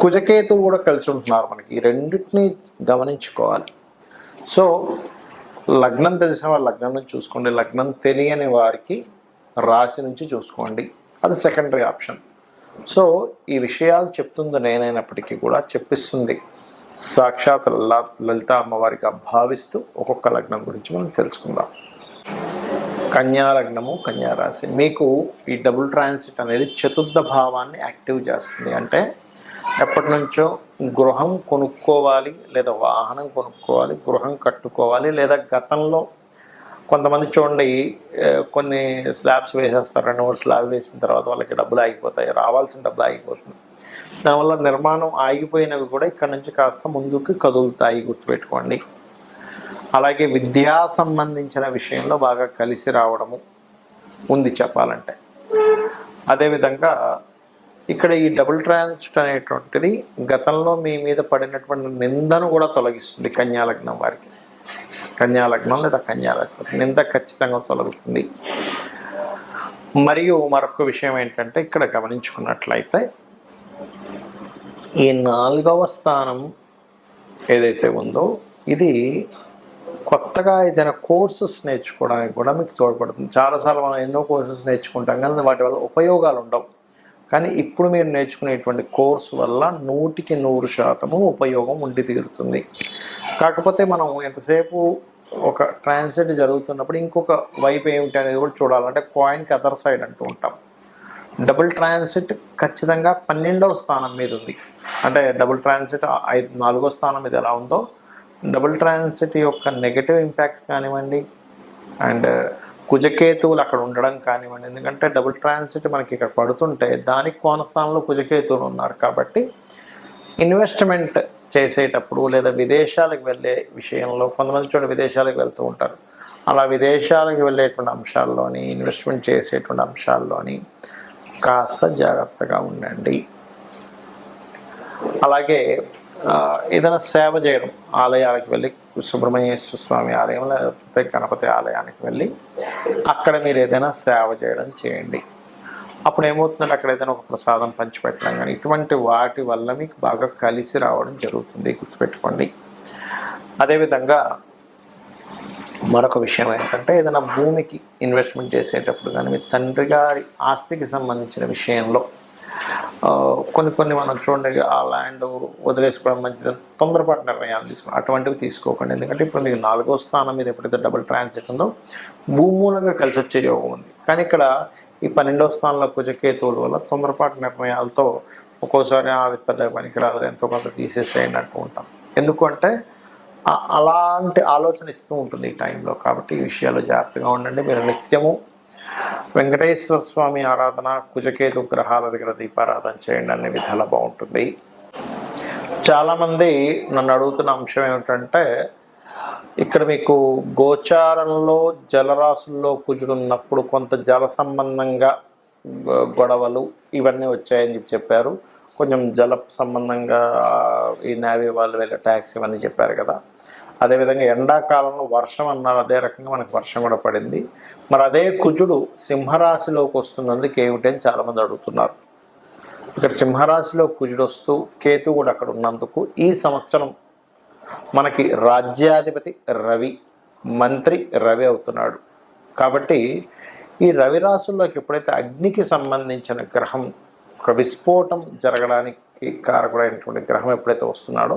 కుజకేతువు కూడా కలిసి ఉంటున్నారు మనకి. ఈ రెండింటిని గమనించుకోవాలి. సో లగ్నం తెలిసిన వారు లగ్నం నుంచి చూసుకోండి. లగ్నం తెలియని వారికి రాశి నుంచి చూసుకోండి. అది సెకండరీ ఆప్షన్ సో ఈ విషయాలు చెప్తుంది నేనైనప్పటికీ కూడా చెప్పిస్తుంది. సాక్షాత్ లలిత అమ్మవారిగా భావిస్తూ ఒక్కొక్క లగ్నం గురించి మనం తెలుసుకుందాం. కన్యా లగ్నము కన్యా రాశి. మీకు ఈ డబుల్ ట్రాన్సిట్ అనేది చతుర్థ భావాన్ని యాక్టివ్ చేస్తుంది. అంటే ఎప్పటి నుంచో గృహం కొనుక్కోవాలి లేదా వాహనం కొనుక్కోవాలి గృహం కట్టుకోవాలి లేదా గతంలో కొంతమంది చూడండి కొన్ని స్లాబ్స్ వేసేస్తారు రెండు మూడు స్లాబ్ వేసిన తర్వాత వాళ్ళకి డబ్బులు ఆగిపోతాయి రావాల్సిన డబ్బులు ఆగిపోతుంది దానివల్ల నిర్మాణం ఆగిపోయినవి కూడా ఇక్కడ నుంచి కాస్త ముందుకు కదులుతాయి గుర్తుపెట్టుకోండి. అలాగే విద్యా సంబంధించిన విషయంలో బాగా కలిసి రావడము ఉంది చెప్పాలంటే. అదేవిధంగా ఇక్కడ ఈ డబుల్ ట్రాన్సిట్ అనేటువంటిది గతంలో మీ మీద పడినటువంటి నిందను కూడా తొలగిస్తుంది కన్యాలగ్నం వారికి. కన్యాలగ్నం లేదా కన్యారాశి నింద ఖచ్చితంగా తొలగుతుంది. మరియు మరొక విషయం ఏంటంటే ఇక్కడ గమనించుకున్నట్లయితే ఈ నాలుగవ స్థానం ఏదైతే ఉందో ఇది కొత్తగా ఏదైనా కోర్సెస్ నేర్చుకోవడానికి కూడా మీకు తోడ్పడుతుంది. చాలాసార్లు మనం ఎన్నో కోర్సెస్ నేర్చుకుంటాం కానీ వాటి వల్ల ఉపయోగాలు ఉండవు. కానీ ఇప్పుడు మీరు నేర్చుకునేటువంటి కోర్సు వల్ల నూటికి నూరు శాతము ఉపయోగం ఉండి తీరుతుంది. కాకపోతే మనం ఎంతసేపు ఒక ట్రాన్సిట్ జరుగుతున్నప్పుడు ఇంకొక వైపు ఏమిటి అనేది కూడా చూడాలంటే కాయిన్కి అదర్ సైడ్ అంటూ ఉంటాం. డబుల్ ట్రాన్సిట్ ఖచ్చితంగా పన్నెండవ స్థానం మీద ఉంది. అంటే డబుల్ ట్రాన్సిట్ ఐదు నాలుగో స్థానం మీద ఎలా ఉందో డబుల్ ట్రాన్సిట్ యొక్క నెగటివ్ ఇంపాక్ట్ కానివ్వండి అండ్ కుజకేతువులు అక్కడ ఉండడం కానివ్వండి ఎందుకంటే డబుల్ ట్రాన్సిట్ మనకి ఇక్కడ పడుతుంటే దానికి కోన స్థానంలో కుజకేతువులు ఉన్నారు కాబట్టి ఇన్వెస్ట్మెంట్ చేసేటప్పుడు లేదా విదేశాలకు వెళ్ళే విషయంలో కొంతమంది చోట విదేశాలకు వెళ్తూ ఉంటారు. అలా విదేశాలకు వెళ్ళేటువంటి అంశాల్లోని ఇన్వెస్ట్మెంట్ చేసేటువంటి అంశాల్లోని కాస్త జాగ్రత్తగా ఉండండి. అలాగే ఏదైనా సేవ చేయడం ఆలయాలకు వెళ్ళి సుబ్రహ్మణ్యేశ్వర స్వామి ఆలయం లేకపోతే గణపతి ఆలయానికి వెళ్ళి అక్కడ మీరు ఏదైనా సేవ చేయడం చేయండి. అప్పుడు ఏమవుతుందంటే అక్కడ ఏదైనా ఒక ప్రసాదం పంచిపెట్టడం కానీ ఇటువంటి వాటి వల్ల మీకు బాగా కలిసి రావడం జరుగుతుంది గుర్తుపెట్టుకోండి. అదేవిధంగా మరొక విషయం ఏంటంటే ఏదైనా భూమికి ఇన్వెస్ట్మెంట్ చేసేటప్పుడు కానీ మీ తండ్రి గారి ఆస్తికి సంబంధించిన విషయంలో కొన్ని కొన్ని మనం చూడండి ఆ ల్యాండ్ వదిలేసుకోవడం మంచిది. తొందరపాటు నిర్ణయాలు తీసుకోండి అటువంటివి తీసుకోకండి. ఎందుకంటే ఇప్పుడు మీకు నాలుగో స్థానం మీద ఎప్పుడైతే డబుల్ ట్రాన్సిట్ ఉందో భూమూలంగా కలిసి వచ్చే యోగం ఉంది. కానీ ఇక్కడ ఈ పన్నెండవ స్థానంలో కుజకేతువుల వల్ల తొందరపాటు నిర్ణయాలతో ఒక్కోసారి "ఆ, పెద్ద పనికి రాదు ఎంతో కొంత తీసేసేయండి అంటూ ఉంటాం. ఎందుకంటే అలాంటి ఆలోచన ఇస్తూ ఉంటుంది ఈ టైంలో కాబట్టి ఈ విషయాలు జాగ్రత్తగా ఉండండి. మీరు నిత్యము వెంకటేశ్వర స్వామి ఆరాధన కుజకేతు గ్రహాల దగ్గర దీపారాధన చేయండి అనే విధాలు బాగుంటుంది. చాలామంది నన్ను అడుగుతున్న అంశం ఏమిటంటే ఇక్కడ మీకు గోచారంలో జలరాశుల్లో కుజుడున్నప్పుడు కొంత జల సంబంధంగా గొడవలు ఇవన్నీ వచ్చాయని చెప్పి చెప్పారు. కొంచెం జల సంబంధంగా ఈ నేవీ వాళ్ళు వెళ్ళే ట్యాక్స్ ఇవన్నీ చెప్పారు కదా. అదేవిధంగా ఎండాకాలంలో వర్షం అన్నారు అదే రకంగా మనకు వర్షం కూడా పడింది. మరి అదే కుజుడు సింహరాశిలోకి వస్తున్నందుకు ఏమిటని చాలామంది అడుగుతున్నారు. ఇక్కడ సింహరాశిలో కుజుడు వస్తూ కేతు కూడా అక్కడ ఉన్నందుకు ఈ సంవత్సరం మనకి రాజ్యాధిపతి రవి మంత్రి రవి అవుతున్నాడు. కాబట్టి ఈ రవి రాశుల్లోకి ఎప్పుడైతే అగ్నికి సంబంధించిన గ్రహం ఒక విస్ఫోటం జరగడానికి కారకుడైనటువంటి గ్రహం ఎప్పుడైతే వస్తున్నాడో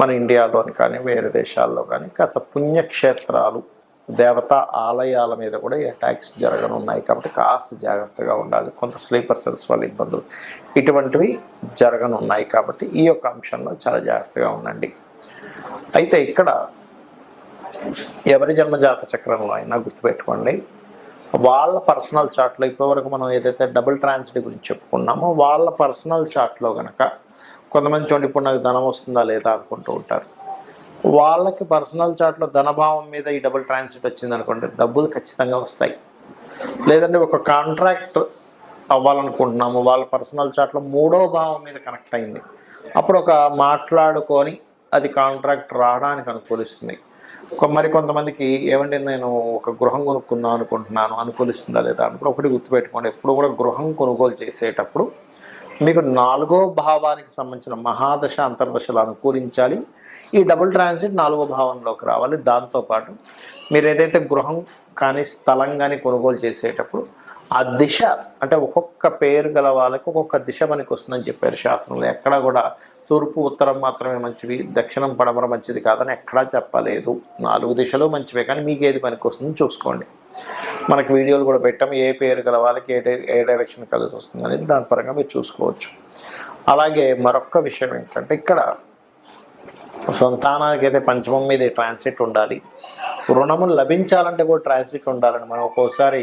మన ఇండియాలోని కానీ వేరే దేశాల్లో కానీ కాస్త పుణ్యక్షేత్రాలు దేవతా ఆలయాల మీద కూడా ఈ అటాక్స్ జరగనున్నాయి కాబట్టి కాస్త జాగ్రత్తగా ఉండాలి. కొంత స్లీపర్ సెల్స్ వల్ల ఇబ్బందులు ఇటువంటివి జరగనున్నాయి కాబట్టి ఈ యొక్క అంశంలో చాలా జాగ్రత్తగా ఉండండి. అయితే ఇక్కడ ఎవరి జన్మజాత చక్రంలో అయినా గుర్తుపెట్టుకోండి. వాళ్ళ పర్సనల్ చార్ట్లో ఇప్పటివరకు మనం ఏదైతే డబుల్ ట్రాన్సిటీ గురించి చెప్పుకున్నామో వాళ్ళ పర్సనల్ చార్ట్లో కనుక కొంతమంది చూడండి ఇప్పుడు నాకు ధనం వస్తుందా లేదా? అనుకుంటూ ఉంటారు. వాళ్ళకి పర్సనల్ చార్ట్లో ధనభావం మీద ఈ డబుల్ ట్రాన్సిట్ వచ్చింది అనుకోండి డబ్బులు ఖచ్చితంగా వస్తాయి. లేదంటే ఒక కాంట్రాక్ట్ అవ్వాలనుకుంటున్నాము వాళ్ళ పర్సనల్ చార్ట్లో మూడో భావం మీద కనెక్ట్ అయింది. అప్పుడు ఒక మాట్లాడుకొని అది కాంట్రాక్ట్ రావడానికి అనుకూలిస్తుంది. మరి కొంతమందికి ఏమంటే నేను ఒక గృహం కొనుక్కుందాం అనుకుంటున్నాను అనుకూలిస్తుందా లేదా? అనుకుని ఒకటి గుర్తుపెట్టుకోండి ఎప్పుడు కూడా గృహం కొనుగోలు చేసేటప్పుడు మీకు నాలుగో భావానికి సంబంధించిన మహాదశ అంతర్దశలు అనుకూలించాలి. ఈ డబుల్ ట్రాన్సిట్ నాలుగో భావంలోకి రావాలి. దాంతోపాటు మీరు ఏదైతే గృహం కానీ స్థలం కానీ కొనుగోలు చేసేటప్పుడు ఆ దిశ అంటే ఒక్కొక్క పేరు గల వాళ్ళకి ఒక్కొక్క దిశ మనకి వస్తుందని చెప్పారు శాస్త్రంలో. ఎక్కడా కూడా తూర్పు ఉత్తరం మాత్రమే మంచివి దక్షిణం పడమర మంచిది కాదని ఎక్కడా చెప్పలేదు. నాలుగు దిశలు మంచివే కానీ మీకు ఏది పనికి వస్తుందో చూసుకోండి. మనకి వీడియోలు కూడా పెట్టాం ఏ పేరు గల వాళ్ళకి ఏ డై ఏ డైరెక్షన్ కలిసి వస్తుంది అనేది దాని పరంగా మీరు చూసుకోవచ్చు. అలాగే మరొక విషయం ఏంటంటే ఇక్కడ సంతానానికి అయితే పంచమం మీద ట్రాన్సిట్ ఉండాలి. రుణము లభించాలంటే కూడా ట్రాన్సిట్ ఉండాలని మనం ఒక్కోసారి